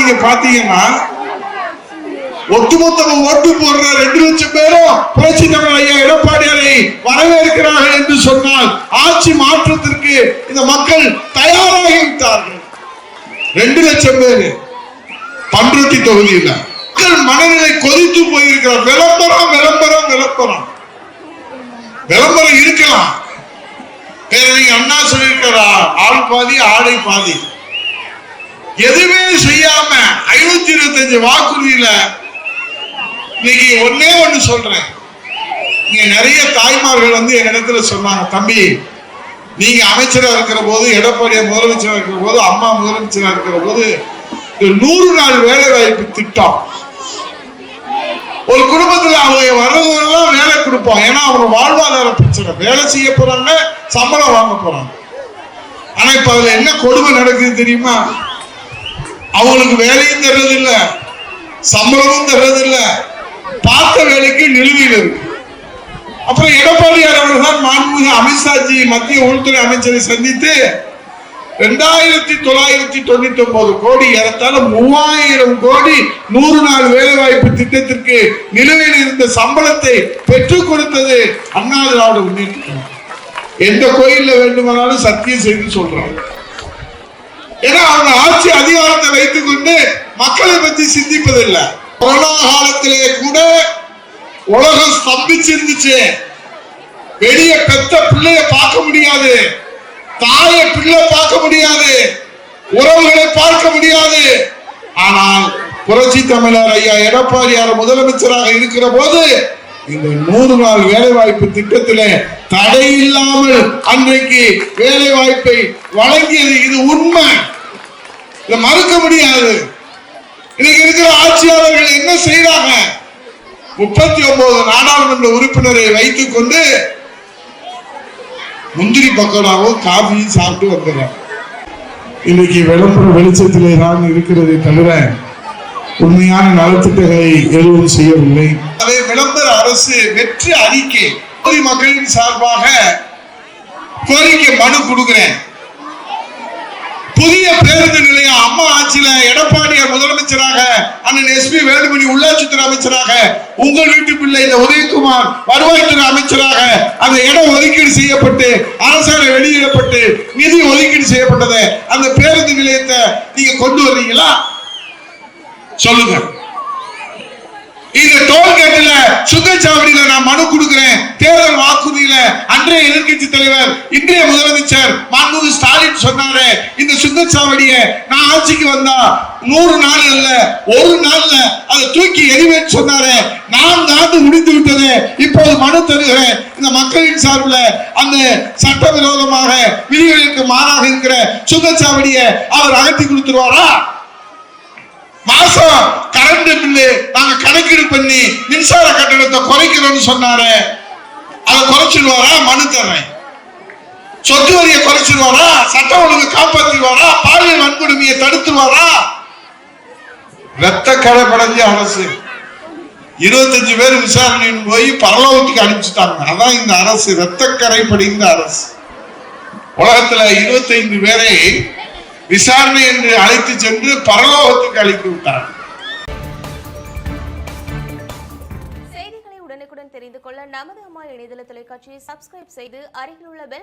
நீங்க பாத்தீங்கன்னா ஒட்டுமொத்த ஓட்டு போடுற ரெண்டு லட்சம் பேரும் புரட்சி தமிழ் ஐயா எடப்பாடியாரை வரவேற்கிறார்கள் என்று சொன்னால் ஆட்சி மாற்றத்திற்கு இந்த மக்கள் தயாராகி விட்டார்கள். ரெண்டு லட்சம் பேரு. பண்ருட்டி தொகுதியில் மக்கள் மனநிலை கொதித்து போயிருக்கிற விளம்பரம் விளம்பரம் விளம்பரம். விளம்பரம் இருக்கலாம். பேரறிஞர் அண்ணா சொல்லியிருக்கிறார் ஆள் பாதி ஆடை பாதி. எது இருபத்தஞ்சு வாக்குறுதியில இன்னைக்கு ஒன்னே ஒண்ணு சொல்றேன். இங்க நிறைய தாய்மார்கள் வந்து என்னிடத்துல சொன்னாங்க தம்பி நீங்க அமைச்சராக இருக்கிற போது எடப்பாடியார் முதலமைச்சராக இருக்கிற போது அம்மா முதலமைச்சராக இருக்கிற போது நூறு நாள் வேலை வாய்ப்பு திட்டம். ஒரு குடும்பத்துல அவங்க வர்றதெல்லாம் வேலை கொடுப்போம் ஏன்னா அவங்க வாழ்வாதார பிரச்சனை. வேலை செய்ய போறாங்க சம்பளம் வாங்க போறாங்க. ஆனா இப்ப அதுல என்ன கொடுமை நடக்குது தெரியுமா? அவங்களுக்கு வேலையும் தர்றது இல்ல சம்பளமும் தர்றது இல்ல பார்த்த வேலைக்கு நிலுவையில் இருக்கு. அப்புறம் எடப்பாடியார் அவர்கள் தான் மாண்புமிகு அமித்ஷாஜி மத்திய உள்துறை அமைச்சரை சந்தித்து ரெண்டாயிரத்தி தொள்ளாயிரத்தி தொண்ணூத்தி ஒன்பது கோடி ஏறத்தாழ மூவாயிரம் கோடி நூறு நாள் வேலை வாய்ப்பு திட்டத்திற்கு நிலுவையில் இருந்த சம்பளத்தை பெற்றுக் கொடுத்தது அண்ணா திராவிட முன்னேற்ற எந்த கோயில்ல வேண்டுமானாலும் சத்தியம் செய்து சொல்றாங்க. ஏன்னா அவங்க ஆட்சி அதிகாரத்தை வைத்துக் கொண்டு மக்களை பற்றி சிந்திப்பதில்லை. கொரோனா காலத்திலேயே கூட உலகம் ஸ்தம்பிச்சிருந்துச்சு. வெளிய பெத்த பிள்ளைய பார்க்க முடியாது. தாயை பிள்ளை பார்க்க முடியாது. உறவுகளை பார்க்க முடியாது. ஆனால் புரட்சி தமிழர் ஐயா எடப்பாடியார் முதலமைச்சராக இருக்கிற போது இந்த நூறு நாள் வேலை வாய்ப்பு திட்டத்திலே தடை இல்லாமல் அன்றைக்கு வேலை வாய்ப்பை வழங்கியது இது உண்மை. இதை மறுக்க முடியாது. இன்னைக்கு இருக்கிற ஆட்சியாளர்கள் என்ன செய்யறாங்க முப்பத்தி ஒன்பது நாடாளுமன்ற உறுப்பினரை வைத்துக் கொண்டு முந்திரி பக்கோடாவும் காஃபியும் சாப்பிட்டு வந்துடுறாங்க. இன்னைக்கு விளம்பர வெளிச்சத்திலே தான் இருக்கிறதை தவிர உண்மையான நலத்திட்டங்களை எதுவும் செய்யவில்லை. அதே விளம்பர அரசு வெற்றி அறிக்கை பகுதி மக்களின் சார்பாக கோரிக்கை மனு கொடுக்கிறேன். புதிய பேருந்து நிலையம் அம்மா ஆட்சியில எடப்பாடியார் முதலமைச்சராக அண்ணன் எஸ்பி வேலுமணி உள்ளாட்சித்துறை அமைச்சராக உங்கள் வீட்டு பிள்ளை இந்த உதயகுமார் வருவாய்த்துறை அமைச்சராக அந்த இடம் ஒதுக்கீடு செய்யப்பட்டு அரசாணை வெளியிடப்பட்டு நிதி ஒதுக்கீடு செய்யப்பட்டதை அந்த பேருந்து நிலையத்தை நீங்க கொண்டு வர்றீங்களா? சொல்லுங்க. இந்த டோல்கேட்ல சுங்கச்சாவடியில நான் மனு கொடுக்கிறேன். தேர்தல் வாக்குறுதியில அன்றைய எதிர்கட்சி தலைவர் இன்றைய முதலமைச்சர் மாண்புமிகு ஸ்டாலின் சொன்னாரு இந்த சுங்கச்சாவடிய நான் ஆட்சிக்கு வந்தா நூறு நாள் இல்ல ஒரு நாள்ல அதை தூக்கி எறிவேன்னு சொன்னாரு. நான்கு ஆண்டு முடிந்து விட்டது. இப்போது மனு தருகிறேன். இந்த மக்களின் சார்பில் அந்த சட்டவிரோதமாக விதிகளுக்கு மாறாக இருக்கிற சுங்கச்சாவடியை அவர் அகற்றி கொடுத்துருவாரா? மாசம் கரண்ட் பில்லு நாங்க கணக்கீடு பண்ணி மின்சார கட்டணத்தை குறைக்கிறோம்னு சொன்னாரு. அதை குறைச்சிடுவாரா? மனு தர்றேன். சொத்து வரியை குறைச்சிடுவாரா? சட்ட ஒழுங்கு காப்பாத்திடுவாரா? பாலியல் வன்கொடுமையை தடுத்துருவாரா ரத்த கடை படைஞ்ச அரசு. இருபத்தஞ்சு பேர் விசாரணையின் போய் பரலோகத்துக்கு அனுப்பிச்சுட்டாங்க. அதான் இந்த அரசு ரத்தக்கரை படிந்த அரசு. உலகத்துல இருபத்தைந்து பேரை விசாரணை என்று அழைத்து சென்று பரலோகத்துக்கு அழைத்து விட்டார். செய்திகளை உடனுக்குடன் தெரிந்து கொள்ள நமது அம்மா இணையதள தொலைக்காட்சியை சப்ஸ்கிரைப் செய்து அருகில் உள்ள பெல்